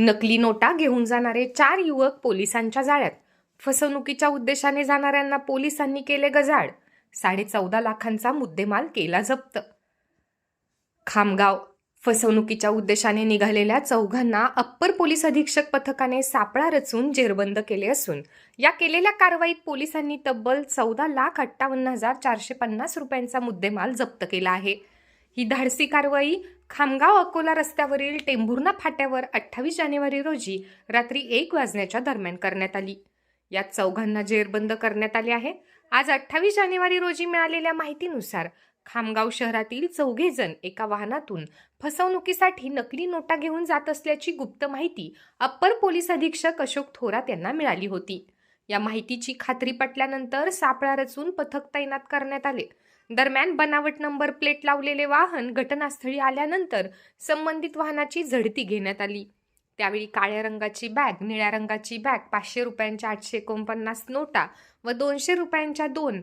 नकली नोटा घेऊन जाणारे चार युवक पोलिसांच्या जाळ्यात. फसवणुकीच्या उद्देशाने जाणाऱ्यांना पोलिसांनी केले गजाड साडे चौदा लाखांचा मुद्देमाल केला जप्त. खामगाव. फसवणुकीच्या उद्देशाने निघालेल्या चौघांना अप्पर पोलीस अधीक्षक पथकाने सापळा रचून जेरबंद केले असून या केलेल्या कारवाईत पोलिसांनी तब्बल चौदा लाख अठ्ठावन्न हजार चारशे पन्नास रुपयांचा मुद्देमाल जप्त केला आहे. ही धाडसी कारवाई खामगाव अकोला रस्त्यावरील टेंभुर्णा फाट्यावर अठ्ठावीस जानेवारी रोजी रात्री एक वाजण्याच्या दरम्यान करण्यात आली. यात चौघांना जेरबंद करण्यात आले आहे. आज अठ्ठावीस जानेवारी रोजी मिळालेल्या माहितीनुसार खामगाव शहरातील चौघेजण एका वाहनातून फसवणुकीसाठी नकली नोटा घेऊन जात असल्याची गुप्त माहिती अप्पर पोलीस अधीक्षक अशोक थोरात यांना मिळाली होती. या माहितीची खात्री पटल्यानंतर सापळा रचून पथक तैनात करण्यात आले. दरम्यान बनावट नंबर प्लेट लावलेले वाहन घटनास्थळी आल्यानंतर संबंधित वाहनाची झडती घेण्यात आली. त्यावेळी काळ्या रंगाची बॅग निळ्या रंगाची बॅग पाचशे रुपयांच्या आठशे एकोणपन्नास नोटा व दोनशे रुपयांच्या दोन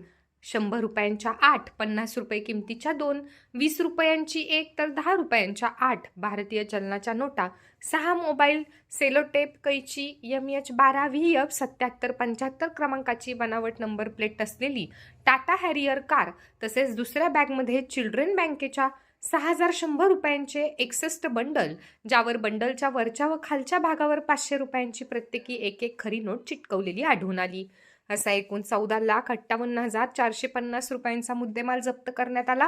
शंभर रुपयांच्या आठ पन्नास रुपये किमतीच्या दोन वीस रुपयांची एक तर दहा रुपयांच्या आठ भारतीय चलनाच्या नोटा सहा मोबाईल सेलोटेप कैची एम एच बारा व्ही एफ सत्याहत्तर पंच्याहत्तर क्रमांकाची बनावट नंबर प्लेट असलेली टाटा हॅरियर कार तसेच दुसऱ्या बॅगमध्ये चिल्ड्रन बँकेच्या सहा हजार शंभर रुपयांचे एकसष्ट बंडल ज्यावर बंडलच्या वरच्या व खालच्या भागावर पाचशे रुपयांची प्रत्येकी एक एक खरी नोट चिटकवलेली आढळून आली. असा एकूण चौदा लाख अठ्ठावन्न हजार चारशे पन्नास रुपयांचा मुद्देमाल जप्त करण्यात आला.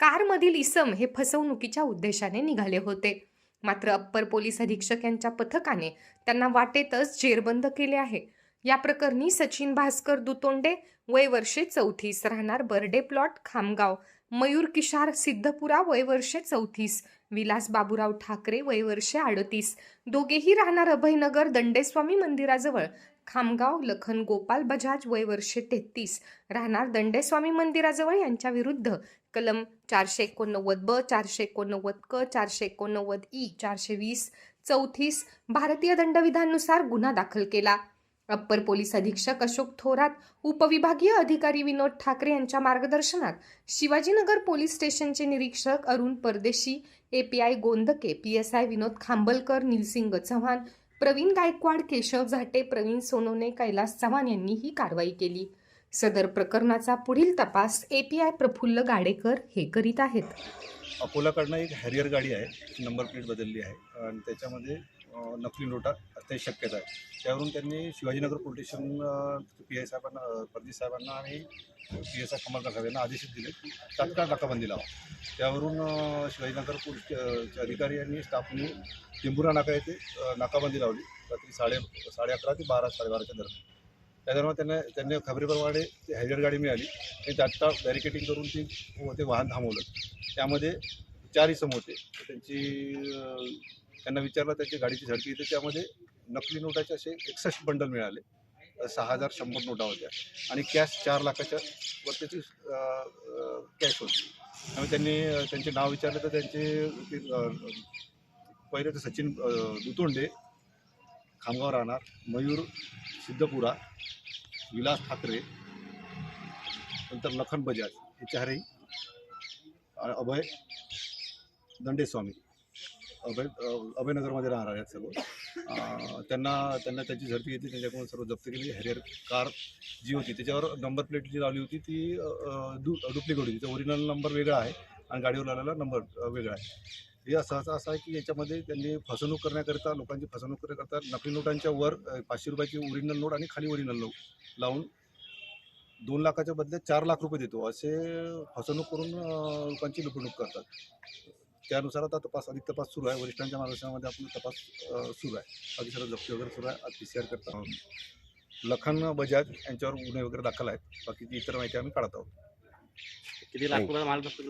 कारमधील इसम हे फसवणुकीच्या उद्देशाने निघाले होते. मात्र अप्पर पोलीस अधीक्षक यांच्या पथकाने त्यांना वाटेतच जेरबंद केले आहे. या प्रकरणी सचिन भास्कर दुतोंडे वय वर्षे चौतीस राहणार बर्डे प्लॉट खामगाव. मयूर किशार सिद्धपुरा वय वर्षे चौतीस विलास बाबूराव ठाकरे वय वर्षे अडतीस. दोघेही राहणार अभयनगर दंडेस्वामी मंदिराजवळ. खामगाव लखन गोपाल बजाज वय वर्षे तेहतीस. राहणार दंडेस्वामी मंदिराजवळ यांच्याविरुद्ध कलम चारशे एकोणनव्वद ब चारशे एकोणनव्वद क चारशे एकोणनव्वद ई चारशे वीस चौतीस भारतीय दंडविधानुसार गुन्हा दाखल केला. अप्पर पोलीस अधीक्षक अशोक थोरात उपविभागीय अधिकारी विनोद ठाकरे यांच्या मार्गदर्शनात शिवाजीनगर पोलीस स्टेशनचे निरीक्षक Arun Pardeshi API Gondke P S I Vinod Khambalkar Nilsing Chavan Pravin Gaikwad Keshav Zate Pravin Sonawane Kailas Chavan यांनी ही कारवाई केली. सदर प्रकरणाचा पुढील तपास एपीआय प्रफुल्ल गाडेकर हे करीत आहेत. अकोलाकडनं एक हॅरियर गाडी आहे नंबर प्लेट बदलली आहे. आणि त्याच्यामध्ये नकली नोटा अत्यंत शक्यता आहे. त्यावरून त्यांनी Shivajinagar police station P I साहेबांना प्रदीप साहेबांना आणि पी एस आय कमलकर साहेब यांना आदेश दिले. की तात्काळ नाकाबंदी लावा. त्यावरून शिवाजीनगर पोलीस अधिकारी यांनी स्टाफनी टिंबुरा नाका येथे नाकाबंदी लावली. रात्री साडे साडे अकरा ते बारा साडेबाराच्या दरम्यान. त्या दरम्यान त्यांना त्यांनी खबरीप्रमाणे ती हॅरियर गाडी मिळाली. आणि तात्काळ बॅरिकेटिंग करून ती ते वाहन थांबवलं. त्यामध्ये चार इसम होते त्यांची त्यांना विचारलं त्यांची गाडीची झडती येते त्यामध्ये नकली नोटाचे असे एकसष्ट बंडल मिळाले. सहा हजार शंभर नोटा होत्या. आणि कॅश चार लाखाच्या वर त्याची कॅश होती. त्यामुळे त्यांनी त्यांचे नाव विचारलं तर त्यांचे ते, पहिले तर सचिन दुतोंडे खामगाव राहणार मयूर सिद्धपुरा विलास ठाकरे नंतर लखन बजाज हे चारही अभय दंडेस्वामी. अभय अभयनगरमध्ये राहणार आहेत सर्व. त्यांना त्यांना त्याची झडती घेतली त्यांच्याकडून सर्व जप्त केली. हॅरियर कार जी होती त्याच्यावर नंबर प्लेट जी लावली होती ती डु डुप्लिकेट होती. तिचा ओरिजिनल नंबर वेगळा आहे आणि गाडीवर लावलेला नंबर वेगळा आहे. हे असं असं आहे की याच्यामध्ये त्यांनी फसवणूक करण्याकरिता लोकांची फसवणूक करण्याकरता नकली नोटांच्या वर पाचशे रुपयाची ओरिजिनल नोट आणि खाली ओरिजिनल नोट लावून दोन लाखाच्या बदल्यात चार लाख रुपये देतो. असे फसवणूक करून लोकांची लुटवणूक करतात. त्यानुसार आता तपास अधिक तपास सुरू आहे. वरिष्ठांच्या मार्गदर्शनामध्ये आपण तपास सुरू आहे. बाकी सर्व जप्ती वगैरे सुरू आहे. पी सी आर करता. लखन बजाज यांच्यावर गुन्हे वगैरे दाखल आहेत. बाकीची इतर माहिती आम्ही काढत आहोत. किती लाख रुपयाचा माल जप्त